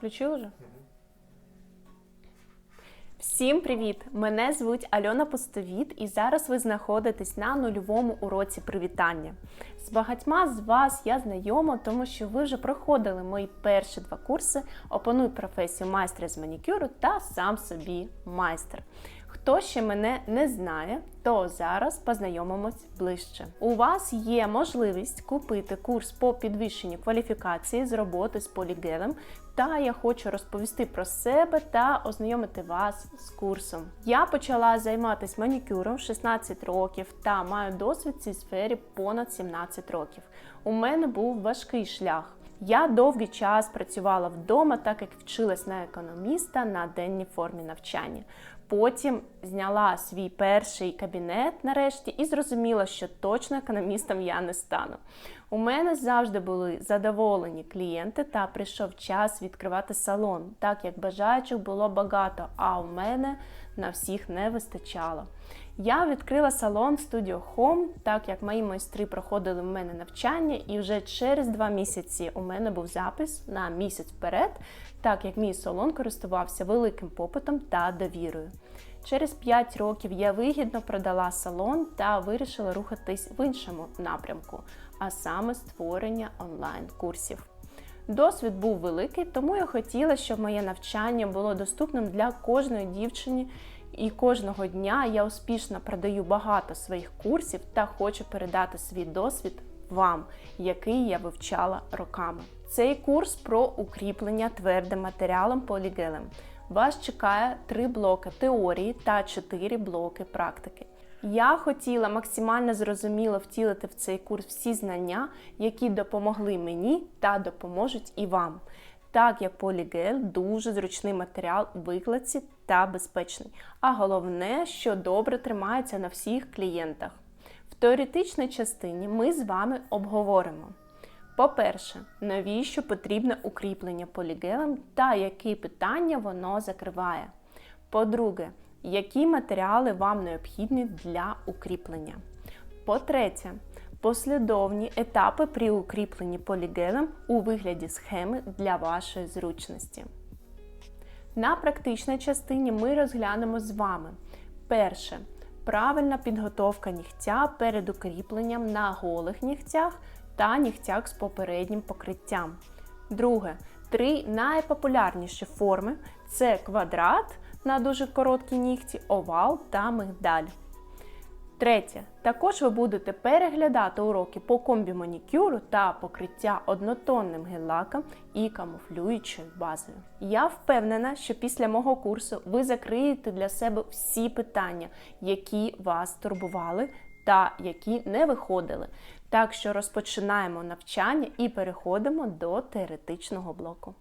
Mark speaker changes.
Speaker 1: Включили вже? Всім привіт! Мене звуть Альона Пустовіт, і зараз ви знаходитесь на нульовому уроці привітання. З багатьма з вас я знайома, тому що ви вже проходили мої перші два курси Опануй професію майстра з манікюру та сам собі майстер. Хто ще мене не знає, то зараз познайомимось ближче. У вас є можливість купити курс по підвищенню кваліфікації з роботи з полігелем. Та я хочу розповісти про себе та ознайомити вас з курсом. Я почала займатися манікюром 16 років та маю досвід в цій сфері понад 17 років. У мене був важкий шлях. Я довгий час працювала вдома, так як вчилась на економіста на денній формі навчання. Потім зняла свій перший кабінет нарешті і зрозуміла, що точно економістом я не стану. У мене завжди були задоволені клієнти, та прийшов час відкривати салон, так як бажаючих було багато, а у мене на всіх не вистачало. Я відкрила салон Studio Home, так як мої майстри проходили в мене навчання, і вже через два місяці у мене був запис на місяць вперед, так як мій салон користувався великим попитом та довірою. Через 5 років я вигідно продала салон та вирішила рухатись в іншому напрямку, а саме створення онлайн-курсів. Досвід був великий, тому я хотіла, щоб моє навчання було доступним для кожної дівчини. І кожного дня я успішно продаю багато своїх курсів та хочу передати свій досвід вам, який я вивчала роками. Цей курс про укріплення твердим матеріалом полігелем. Вас чекає три блоки теорії та чотири блоки практики. Я хотіла максимально зрозуміло втілити в цей курс всі знання, які допомогли мені та допоможуть і вам. Так як полігель дуже зручний матеріал у викладці та безпечний. А головне, що добре тримається на всіх клієнтах. В теоретичній частині ми з вами обговоримо. По-перше, навіщо потрібне укріплення полігелем та які питання воно закриває. По-друге, які матеріали вам необхідні для укріплення. По-третє, послідовні етапи при укріпленні полігелем у вигляді схеми для вашої зручності. На практичній частині ми розглянемо з вами перше. Правильна підготовка нігтя перед укріпленням на голих нігтях та нігтях з попереднім покриттям. Друге. Три найпопулярніші форми це квадрат на дуже короткі нігті, овал та мигдаль. Третє. Також ви будете переглядати уроки по комбі манікюру та покриття однотонним гель-лаком і камуфлюючою базою. Я впевнена, що після мого курсу ви закриєте для себе всі питання, які вас турбували та які не виходили. Так що розпочинаємо навчання і переходимо до теоретичного блоку.